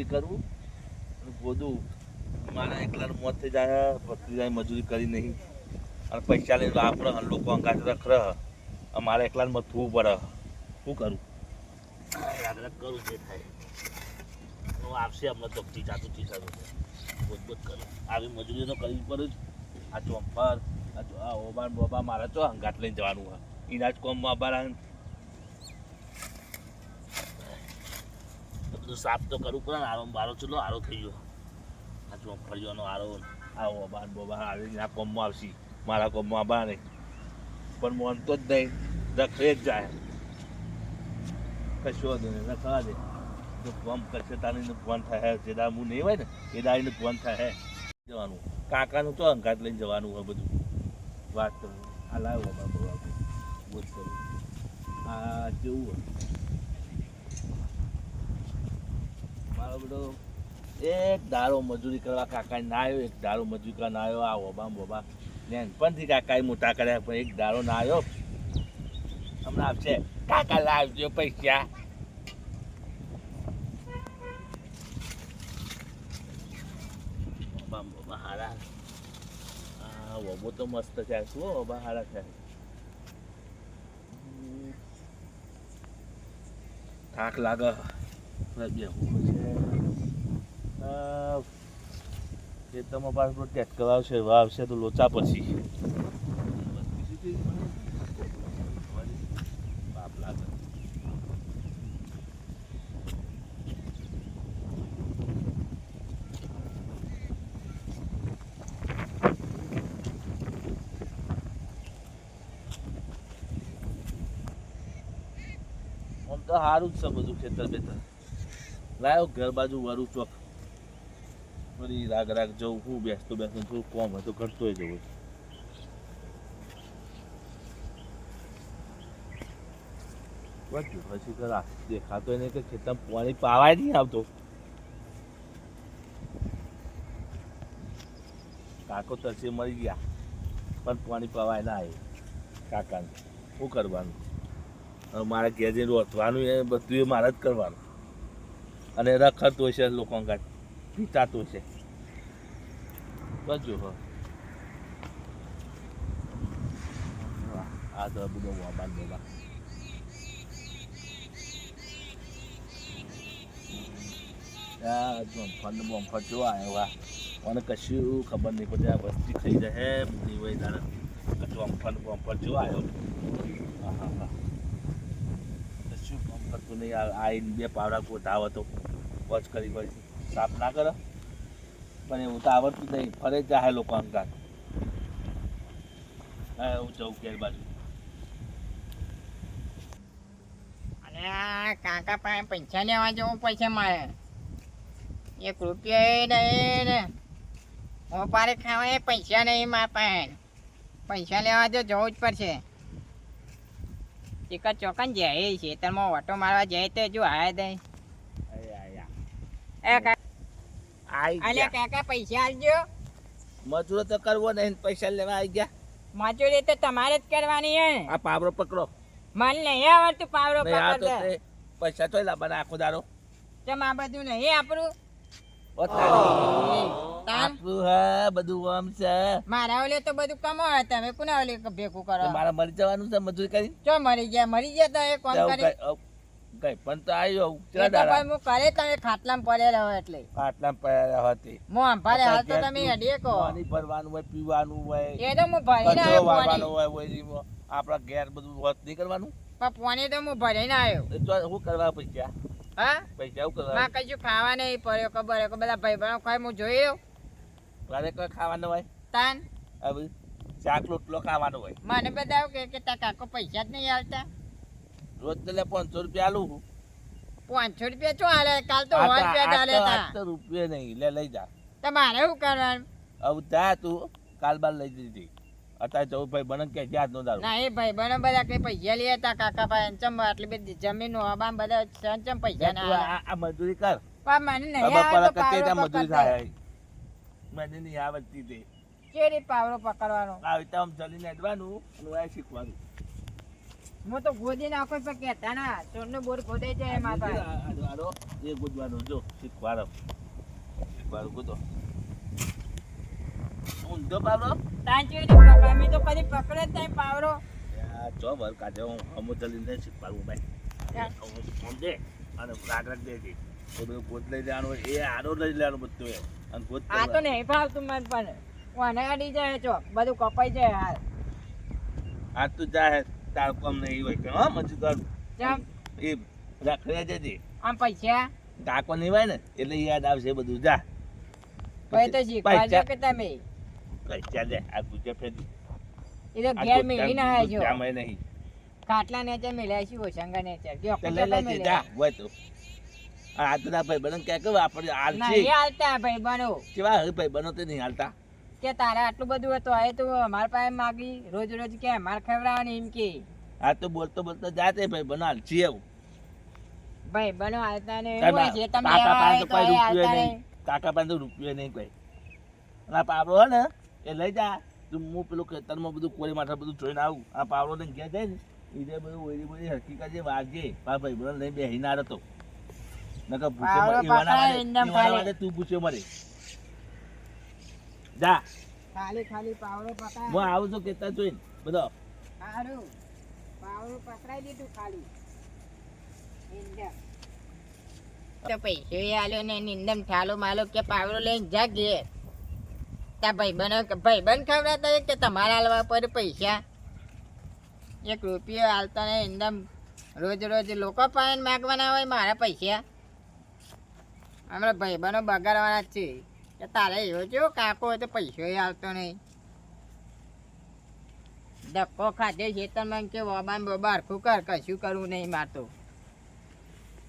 મજૂરી કરું? ગોદું, મારા એકલા મોત થઈ જાય ભત્રીજાએ મજૂરી કરી નહીં. અને પૈસા વાપરે અને લોકો અંગાત રખરે મારા એકલાને મથવું પડે. શું કરું? આગળ કરું જે થાય. હું આવશે હમણાં તો ચીચાતું ચીચાતું બોધ કરું. આવી મજૂરી તો કરવી પડે જ. આ ચોંપર આ ઓબાન બોબા મારે તો અંગાટ લઈને જવાનું હોય. એના જ કોમમાં બાર બધું સાફ તો કરવું પડે ને આરો બારો ચલો આરો થઈ ગયો. આ ચોમ્ફળીઓનો આરો, આવો ઓબાન બોબા આવી આ કોમમાં આવશે. મારા કોમમાં બા નહીં. પણ મોનતો જ નહીં. રખડે જ જાય. કશો દે નહીં રખવા દે. તો કોમ કરશે તારીને ફોન થાય, જે દા નહીં હોય ને, એ દાડીને ફોન થાય. જવાનું. કાકાનું તો અંગાત લઈને જવાનું હોય બધું. વાત કરું. આ લાવ્યો બાબા બોલ કરું. આ જેવું હોય. બધો એક દારો મજૂરી કરવા કાકા ના આવ્યો એક દારો મજૂરી કરવા ના આવ્યો આ ઓબા બોબા નેનપણથી કાકાએ મોટા કર્યા, પણ એક દારો ના આવ્યો હમણાં આપશે કાકા લાવજો પૈસા. હારા. આ ઓબો તો મસ્ત છે. શું ઓબા હારા છે? થાક લાગે છે આ ખેતરમાં પાછું ટેક્ટર આવશે વાવશે તો લોચા પછી. સારું જ છે બધું ખેતર બેતર. લાયો ઘર બાજુ વારું ચોક. ફરી રાગ રાગ જવું, હું બેસતો બેસતો થોડું કોમ હતું કરતો જવું. પછી કરા દેખાતો નહીં કે ખેતર પાણી પાવાય નહીં આવતો. કાકો તરસે મરી ગયા, પણ પાણી પાવાય ના આવે કાકાને શું કરવાનું? મારે ઘેર જઈને રોતવાનું એ બધું એ મારે જ કરવાનું. અને રખડતો છે લોકો અંગાત પીતાતો છે? બધું હો. આ તો બધો મોબાઈલ બોબા ફંડ બોમ્ફર જો આવ્યો. વા મને કશું ખબર નહીં પડતી આ વસ્તી થઈ જાય બધી હોય તારે ચોમ્ફર બોમ્ફર જો આવ્યો. હા હા હા કશું કામ ફરતું નહીં. આ આવીને બે પાવડા કોતા આવે તો. વોચ કરી પછી સાફ ના કરો. પણ એવું તો આવડતું નહીં. ફરે જાય લોકો અંગાત હા હું જઉં ઘેર બાજુ. કાકા પાસે પૈસા લેવા જવું પડશે મારે. એક રૂપિયા નહીં ને હું ખાવા એ પૈસા નહીં મારા પાસે. પૈસા લેવા તો જવું જ પડશે. એક ચોકન જાય છે. તમે ઓટો મારવા જાય તો જો આ દે એ કાકા. આઈ અલ્યા કાકા પૈસા આલજો મજૂરો તો કરવો નહીં પૈસા લેવા આવી ગયા. મજૂરી તો તમારે જ કરવાની હે. આ પાવરો પકડો. મને નહીં આવડતું પાવરો પકડતા. પૈસા તો લાવવાના આખો દારો તમે આ બધું નહીં આપણું આપણું હા બધું આમ છે. મારા ઓલે તો બધું કમાવે તમે કોને ઓલે ભેગું કરો? મારે મરી જવાનું છે મજૂરી કરી ચો મરી ગયા મરી ગયા તો એ કોમ કરી. કઈ- પણ તો આવ્યો એ મો કરે તમે ખાટલામાં પડેલા હોય એટલે. આટલા પડ્યા હતી. હું અંભારે હાલ તો તમે અડીએ કો પાણી ભરવાનું હોય પીવાનું હોય એ તો મો ભરીને આવ્યો વાળવાનો હોય હોય. આપણા ઘેર બધું હોત નહીં કરવાનું? પણ પાણી તો હું ભરીને આવ્યો. એ તો હું કરવા પૈસા? હા? પૈસા હું કરવા? માં કઈ ખાવા નહીં પડ્યો ખબર કે બધા ભાઈ ભાઈ ખાય હું જોઈ રહ્યો તારે કોઈ ખાવાનું હોય? તાન? હવે શાક લોટલો ખાવાનો હોય. મને બધા કે કે ટકા કાકો પૈસા જ નહીં હાલતા રોજ તો પાંચસો રૂપિયા આલું. પાંચસો રૂપિયા શું હાલે કાલ તો સો રૂપિયા ચાલે તો- રૂપિયા નહીં. લે લઈ જા. તો. મારે શું કરવાનું? હવે જા તું. કાલ બાર લઈ દીધી અત્યારે ચૌદ ભાઈ બને કે જ્યાં નો દારૂ. ના એ ભાઈ બહેનો બધા કઈ પૈસા લઈએ હતા કાકા ભાઈ ચમ આટલી બધી જમીન હબામ બધા ચમ પૈસા ના આ મજૂરી કર. પણ મને નહીં આવે તો પાવડો મજૂરી થાય. મને નહીં આવડતી તે. કેરી પાવડો પકડવાનો? આવી તો આમ ચલીને અડવાનું અને આ શીખવાનું. હું તો ગોદી નાખો પણ કહેતા ના ચોરનો બોર ખોદાઈ જાય મારા આડો આડો એ ગુજવાનો જો શીખવાડો શીખવાડો ગુજો ઊંધો પાવડો? તાંચી પકડ તો કદી પકડે જ નહીં પાવરો ચો ભર કાઢે હું અમુ ચલીને શીખવાડું ભાઈ. ત્યાં. અને રાગ રાગ દેજે તો બધું ગોદ લઈ લેવાનું એ આડો લઈ લેવાનું બધું એ અને ગોદ આ તો નહીં ફાવતું મને પણ. મને અડી જાય ચો બધું કપાઈ જાય હાલ. આ તું જાહે તાર કોમ નહીં હોય કે હા મજૂર એ રાખડ્યા જજે આમ પૈસા? કાકો નહીં હોય ને એટલે યાદ આવશે બધું. જા. પછી તો શીખવાડજો પૈસા. કે તમે? પૈસા દે આ ગુજે ફેરી. એ તો ઘેર મેળી ના આવજો જામે નહીં. ખાટલા નેચે મેળ્યા છે ઓશંગા નેચે જો તે લઈ જા હોય તો. આ આતના ભાઈ બનો કે કે આપણે નહીં હાલતા ભાઈ બનો કેવા ભાઈ બનો તે નહીં હાલતા? કે તારે આટલું બધું હતું હવે તું અમારા પાસે માગી રોજ રોજ કે મારે ખવડાવવાની એમ કે. આ તો બોલતો બોલતો જાતે ભાઈ બનાલ જીવ ભાઈ બનો હાલતા ને હોય છે તમે. કાકા પાસે રૂપિયો નહીં. કોઈ. ના પાવડો હે ને એ લઈ જા. તું હું પેલું ખેતરમાં બધું કોરી માથા બધું જોઈને આવું. આ પાવડો ને ઘેર જાય ને ઈદે બધું ઓલી બધી હકીકત જે વાગજે પા ભાઈ બોલ લઈને બેહી ના રહેતો નકર ભૂસે મરે. તું ભૂસે મરે. જા. ખાલી ખાલી પાવડો હું આવું છું કેતા જોઈને. બધો. સારું પાવડો પકડાઈ દીધું ખાલી. તો પૈસો એ આલ્યો ને નિંદમ ઠાલો માલો કે પાવડો લઈને જા ઘેર તા ભાઈ બન ખવડાતા કે તમારે હાલવા પર પૈસા? એક રૂપિયો હાલતા ને એકદમ રોજ રોજ લોકો પાસે માગવાના હોય મારા પૈસા? હમણાં ભાઈબંધો બગાડવાના જ છે. કે તારે એવો જો કાકો તો પૈસો આવતો નહીં. ધક્કો ખાધે છે તમે કે વબાન બોબા કર, કશું કરવું નહીં મારતું.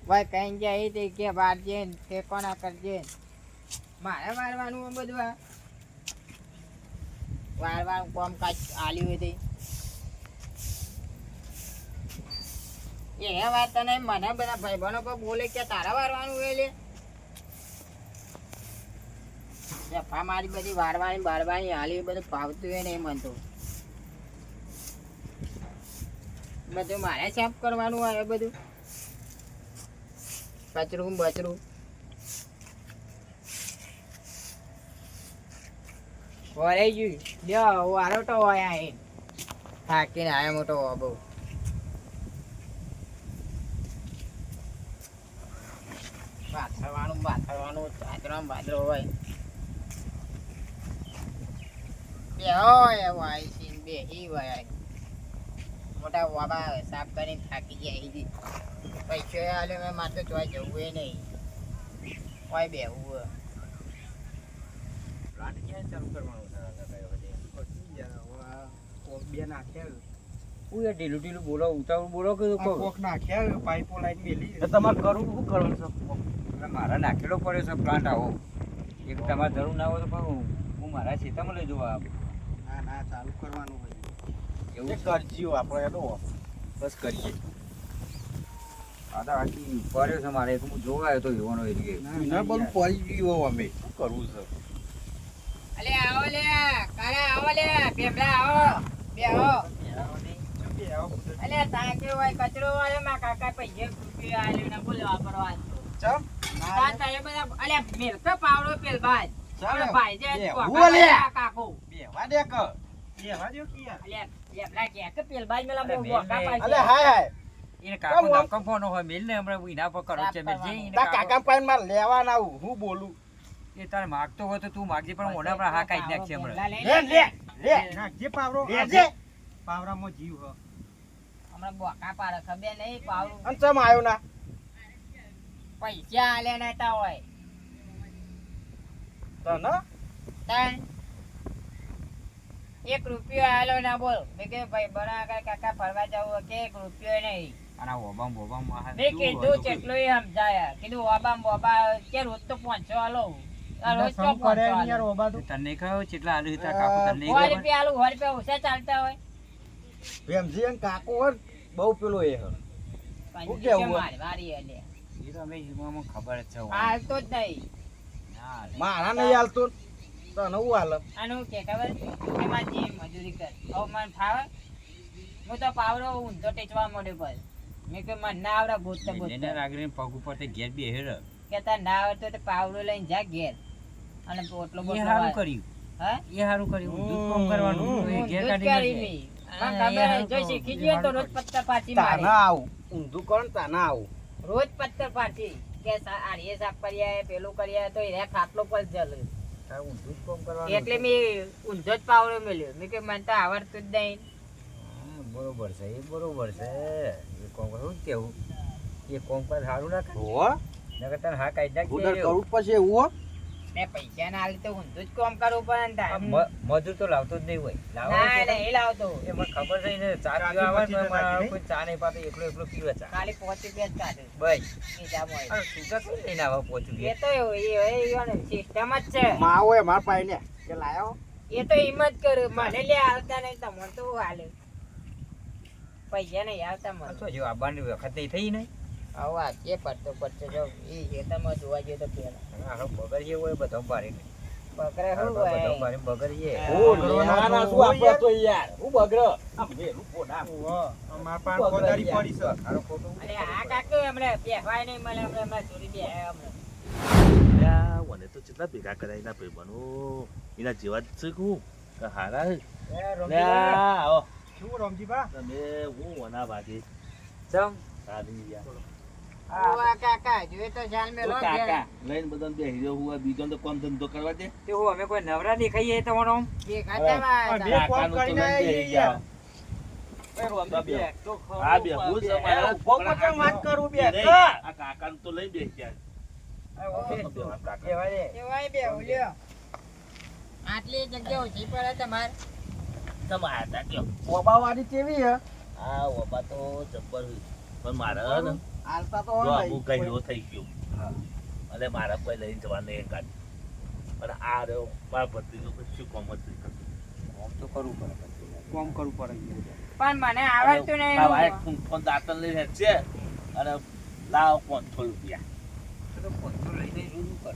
ભાઈ કઈ જાય તે કે વારજે ને કોના કરજે મારે વારવાનું બધું આ. વારવાનું કોમ કાચ આલ્યું હોય તે. એ વાત તને મને બધા ભાઈબંધો બોલે કે તારા વારવાનું હોય લે? જફા મારી બધી વારવાની બારવાની હાલી બધું ફાવતું હોય નહીં મન તો બધું મારે સાફ કરવાનું આવે બધું. કચરું બચરું. વરાઈ ગયું લ્યો વારો તો હોય આ થાકીને આયો મોટો બહુ. બાથરવાનું બાથરવાનું, ચાદરામાં બાદરો હોય. બે હોય એવો આઈ બે ઈ હોય મોટા વાબા સાફ કરીને થાકી ગયા ઈ પૈસો આલે મેં મારે તો જોવા જવું એ નહીં. હોય બેવું પ્લાન્ટ ક્યાં ચાલુ કરવાનો છે? આ કઈ વખતે? પછી યાર, હવે આ કોક બે નાખ્યા. હું ઢીલું ઢીલું બોલો ઉતાવળ બોલો કે કોક? નાખ્યા પાઇપો લાઈન મેલી તમારે કરવું શું કરવાનું છે? મારા નાખેલો પડ્યો છે પ્લાન્ટ આવો. એક તમારે જરૂર ના હોય તો પણ હું મારા ખેતરમાં લઈ જવા ના ના ચાલુ કરવાનું હોય. એવું કરજીઓ આપણે એનો બસ કરીએ. આ તો આખી પડ્યો છે મારે. એક હું જોવા આવ્યો તો એવાનો એ રીતે. ના બધું પડી ગયું અમે. શું કરવું છે? અલે આવો લે. કાળા આવો લે. પેપડા આવો. બે આવો. અલે તા હોય? કચરો માં કાકા પૈસે રૂપિયા આલ્યો ને બોલે વાપરવા. ચમ? તા તા એ બધા અલે મેલતો પાવડો પેલ બાજ ભાઈ જે કોકા હું લે. વાળા કાકો. બેવા દે કે બેવા દે કે યાર અલે લેપલા કે કે પેલ બાજ મેલા અરે બહુ મેલ બોકા મેલ. પાડશે. અલે હાય હાય એને કાકો કેમ આમ? ધક્કો ફોનો હોય મેલ ને હમણાં એના પર કરો છે મેલ જે એને તા કાકો- કાકા પાસે માર લેવા ના આવું હું બોલું એ તારે માગતો હોય તો તું માગજે પણ મોઢા પર હા કાઢી નાખશે હમણાં લઈ લે લે. લે નાખજે પાવરો પાવરામાં જીવ હ હમણાં બોકા પાડે ખબર નહીં પાવડું અને ચમ આવ્યો ના પૈસા આલે નતા હોય તને તાણ એક રૂપિયો આલો ના બોલ. મેં કે ભાઈ બના આગળ કાકા ફરવા જવું કે એક રૂપિયો નહીં. અને ઓબામ બોબામ મેં કીધું કેટલો સમજાયા કીધું ઓબામ બોબા કે રોજ તો પાંચસો આલો. આ રોજ તો પાંચસો આલો. તને નહીં કેટલા આલુ હતા કાકો તને સો રૂપિયા આલુ સો રૂપિયા ઓછા ચાલતા હોય. ભેમજી કાકો બહુ પેલો એ હ. કેવું મારી વારી એટલે એ તો અમે ખબર છે હાલતો જ નહીં. મારા નહીં હાલતું. તને હું હાલ? આનું કે ખબર? એમાં જે મજૂરી કર. હવે મને ફાવે હું તો પાવડો ઊંધો ટેચવા મળ્યો પર મેં કે મને ના આવડે ગોતતે એને ગોતતે પગ ઉપર તે ઘેર બી રહે. કેતા ના આવડતો તો પાવડો લઈને જા ઘેર. અને પોટલો બોટલો હારું કર્યું. હા? એ હારું કર્યું. ઊંધું કોમ કરવાનું. એ ઘેર કાઢી કરી હા, પણ ખબર એ હે, જો હારું શીખી. તો રોજ પત્તર પાછી મારે. ના આવું. ઊંધું કોણ તા ના આવું. રોજ પત્તર પાછી કે આડીએ સાફ કર્યા આય પેલું કર્યા તો એ ખાટલો પર જલે. એટલે મેં ઊંધો જ પાવડો મેલ્યો. મેં કે મને તો આવડતું જ નહીં. હા, બરોબર છે એ બરોબર છે. એ કોમ શું કેવું? એ કોમ પર સારું ના કરે. હો નકર તને હા કાઢી ઉડર રહ્યો. પછી એવું મેં પૈસા ના આલી તો ઊંધું જ કામ કરવું પડે ને આ તાર. મજૂર તો લાવતો જ નહીં હોય. ના એ લાવતો. એ મને ખબર છે ને ચા પીવા આવે ને મારા કોઈ ચા નહીં પાતો એકલો એકલો પીવે ચા. ખાલી પાંચ રૂપિયા જ કાઢે બસ. હોય. અરે તું તો કઈ લઈને આવા પહોંચ્યું એ તો એ એ સિસ્ટમ જ છે. માવો એ માર પાસે ને કે લાયો? એ તો એમ જ કરે મને લે આવતા નહીં તમને તો હાલે. પૈસા નહીં આવતા આ મને તો જો આવવાની વખત નહીં થઈ ને. આવો આ કે પડતો પડતો જો એ ખેતરમાં જોવા જઈએ તો પેલા આનો બગર જે હોય બધો ભારે બકરા શું બધો હોય? બગર જે ઓ, લેવાના શું આપણે તો યાર? હું કોદારી પડી છે. ખોટું અરે આ કાકુ હમણાં બેહવાય નહીં મળે અમને ચોરી બે હમણાં. મને તો કેટલા ભેગા કરાય એના ભાઈબંધો એના જેવા જ છે કે હું કે હારા આવો. શું રમજીભા તમે હું વના ભાગે. ચમ. સારી કાકા જોઈએ તો મેલો કાકા. લઈને બધાને બીજો તો કોમ ધંધો કરવા દે. તે હું કોઈ નવરા તો બે બે આટલી જગ્યા ઓછી પડે તમારે. તમારા હતા કેવી હે? આ ઓબા તો જબ્બર. પણ મારે ને તો હોય અમુક ભાઈ. થઈ ગયો. અને મારા કોઈ લઈને જવાને એક પણ આ રહ્યો મારા ભત્રીજો શું કોમ જ આમ તો કરવું પડે કોમ કરવું પડે પણ મને આવડતું નહીં આ વાય ફોન ફોન દાંતણ લઈને છે અને લાવ પાંચસો રૂપિયા?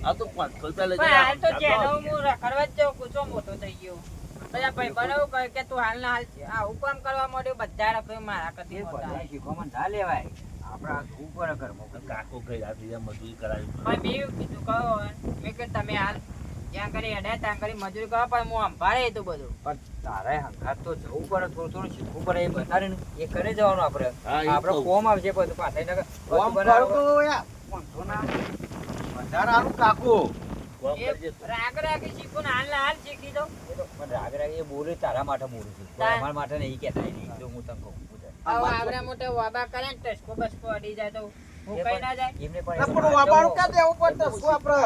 આ તો પાંચસો રૂપિયા લઈ પણ તો ચેનો હું રખડવા જ જાઉં કૂચો મોટો થઈ ગયો. બધા ભાઈ બનાવું કહે કે તું હાલ ના હાલ છે. આ હુકમ કરવા માંડ્યો બધા મારા મોટા. ના લેવાય. આપણા ધૂપ પર કાકો ગઈ રાત્રે ત્યાં મજૂરી કરાવી પણ મેં કીધું કહો મેં કે તમે હાલ જ્યાં કરી અડ્યા ત્યાં કરી મજૂરી કરો પણ હું સંભાળે તો બધું. પણ તારે હંગાત તો જવું પડે થોડું થોડું શીખવું પડે એ બતાડે એ કરે જવાનું આપણે. આપણે કોમ આવશે બધું પાછા એને કોમ બધું યાર વધારે હારું કાકુ. કોમ રાગ રાગી શીખું હાલ હાલ શીખી દઉં. એ તો પણ રાગ રાગ એ બોલે તારા માટે બોલું છું. અમારા માટે નહીં કહેતા. જો હું તને કહું. આવડા મોટા વાબા કરે ને ટસકો બસકો અડી જાય તો હું ના જાય. પણ પણ વાબાનું ક્યાં દેવું પડે? શું આપણે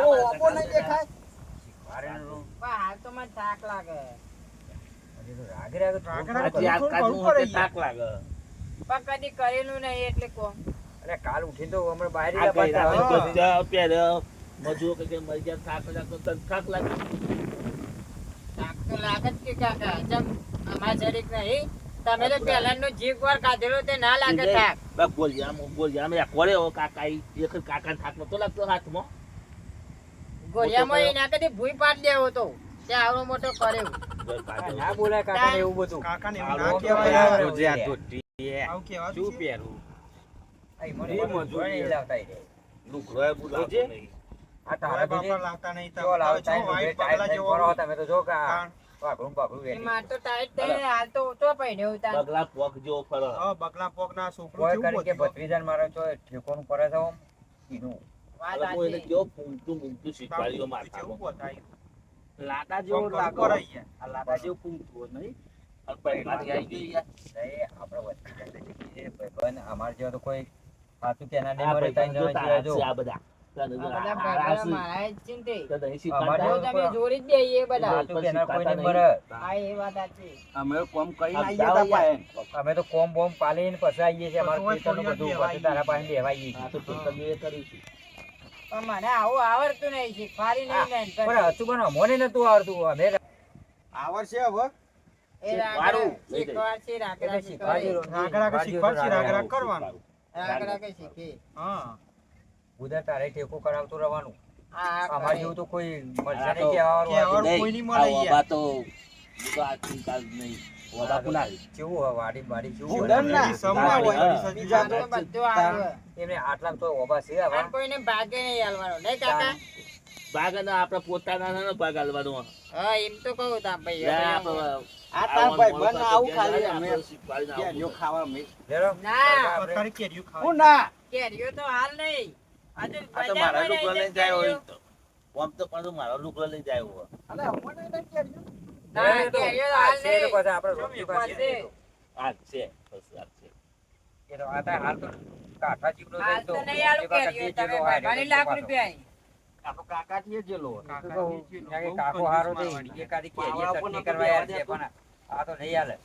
એવો ના નહીં દેખાય? પણ હાલ તો મને થાક લાગે. હજી તો રાગ રાગ થોડું રાગ રાગ થોડું આ કરવું. કાજુ કરવું પડે હોતે તાક લાગે. પણ કદી કરેલું નહીં એટલે કોમ. અરે કાલ ઉઠી તો હમણાં બહાર. બધા પહેર્યો મજૂરો કે કે મરી ગયા થાક લાગે થાક તો લાગે. જ કે કાકા જેમ અમાર જરીક નહીં તમે તો પહેલાનો જીવ વાર કાઢેલો તે ના લાગે થાક બા ગોલિયામ ગોલિયામ એક કોરે હો કાકા ઈ એક કાકા થાક નતો લાગતો હાથમાં ગોળિયામાં એના કદી ભૂઈ પાડ દેવો તો તે આવડો મોટો કરે. ના બોલાય કાકા એવું બધું કાકાને એવું ના કહેવાય આ ધોતી આવું કહેવાતું શું છે? પહેરવું મને મજૂરી. લાવતા રે. લુગડો એ બુલાવતો નહીં. આ તારા તારા બાપા લાવતા નહીં કેવો લાવતા જો ટાઈટ બગલા થઈને જેવો ફરો તમે તો જો કે આ કાન. વાઘરું બાઘરું એ વેઠી. માર તો ટાઈટ થઈને હાલ તો ઓછો પડ્યો ઉતાર બગલા પોક જેવો ફરો હા, બગલા પોકના છોકરો કોઈ કેવું કરી કે હતું? ભત્રીજાને તો ઠેકોનું પડે છે આમ. ઈનું. વાત હવે કોઈ કેવો ફૂંકતું મૂકતું શીખવાડ્યો કેવું લાટા જેવો લાગો. પડે આ લાટા જેવું ફૂંકતું નહીં? અને પૈસાથી આવી ગઈ યાર. એ આપણે ભત્રીજાને કીધે, ભાઈબંધ, અમાર જેવા તો કોઈ સાચું નહીં મળે, જેવા જો. આ બધા. છે નહીં. અમે તા કોમ બોમ પાલીને પછી આવીએ છીએ. અમારે ખેતરનું બધું પછી તારા પાસે લેવા છીએ. તો ટોટલ એ કર્યું છે. પણ મને આવું આવડતું નહીં શીખવાડી નહીં ને એમ પણ હતું પણ અમોને નતું આવડતું. અમે આવડશે હવે? શીખવાડું. રાગ રાગ રાગ રાગ શીખે. હા. ઉધર તારે ટેકો કરાવતું રહેવાનું. આ જેવું તો કોઈ મળશે નહીં કહેવાવાળું કોઈ નહીં મળે આ યાર. તો તો આ તો બધું આવે. એમને આટલા તો ઓબા છે આવા. અને કોઈને ભાગે નહીં પોતાના ભાગ હાલવાનો. હા એમ તો કહું તા ભાઈ આ તાર ભાઈ બન આવું ખાલી અમે આપણે શીખવાડીને આવું કેરીઓ ખાવા મેં ના. આપણે- ખાલી કેરીઓ ખાવા હું ના. કેરીઓ તો હાલ નહીં. આ તો મારા લુગડો લઈને જાય હોય. તો આમ તો પાછું મારો લુગડો લઈને જાય હોય. અલે અમને ના, હાલ તો નહીં. પાછા આપણે રોટલી પાસે પાસે. આ જ છે બસ આ જ છે. એ તો આ હાલ તો કાઠા તો નહીં તમે. લાખ રૂપિયા આપણો કાકા થી જેલો તો કહું, ત્યાં કે કાકો હારો થઈ એકાદી કેરીએ ચટણી કરવા યાર છે પણ આ તો નહીં હાલે.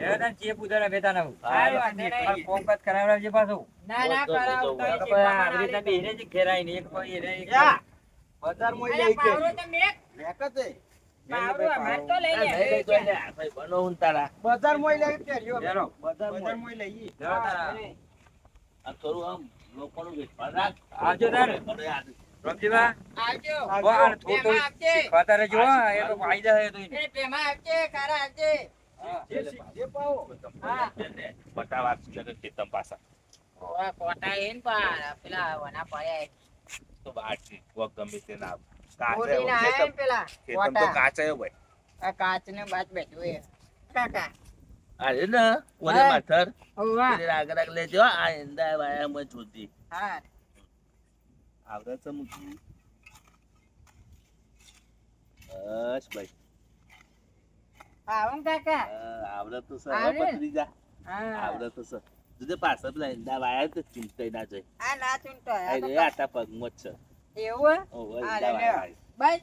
એ તને ચેપ ઉધારા બેઠા ના હું. હારું, વાંધો નહીં. પણ ફોન કત કરાવડાવજે પાછું. ના ના તો- તો- કરાવું તો- તો એ તો આવી. જ ને એક એક બજાર લઈ. લેકતે બનો હું તારા. બજારમાં લઈ કેરીઓ બજારમાં લઈ આ થોડું આમ લોકોનું આવજો તારે. બધે આવજો. બહુ થોડું ખાતા રહેજો એ તો આઈ જાય તો એ પેમાં આપજે, ખારા આપજે. બટાવા ખેતમ પાછા કોટા તો તે તો આગળ લેજો આ એંદા વાયા માં જોતી હા. આવડે મૂકી બસ ભાઈ આવો કાકા. આવડે તો છે પતરી જા આવડે તો છે. જુદે પાછળ પેલા એંદા વાયા તો ચિંતાઈ ના જાય. આ ના ચૂંટો આ આ તો રે આટા પગમાં જ છે. એવું ઓહો, હા, એંદા લે, લે. વાયા. બસ.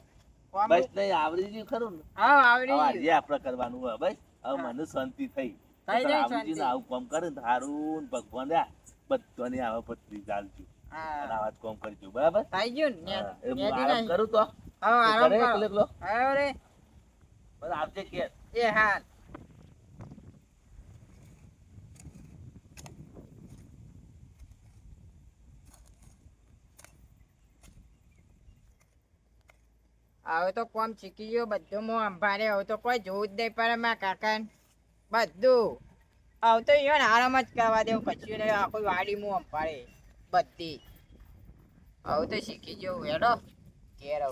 બસ નહીં આવડી ગયું ખરું ને? હા આવડી આજે ગયું. આપણે કરવાનું હોય બસ. હવે મને શાંતિ થઈ. આવડી આવું કામ કરે ને હારું ને ભગવાન રહ્યા. બધાની આવા પતરી ચાલજો અને આવા કામ કરજો બરાબર? થઈ ગયું ને એ હું આરામ કરું તો. હા આરામ કરો. બસ આવજે કે એ હાલ હવે તો કોમ શીખી ગયો, બધું હું અંભારે હવે તો કોઈ જોવું જ નહીં પડે મારા કાકા બધું. હવે તો ઈવન આરામ જ કરવા દેવું નહીં આખું વાડી હું અંભારે બધી. હવે તો શીખી જવું હેડો. ઘેર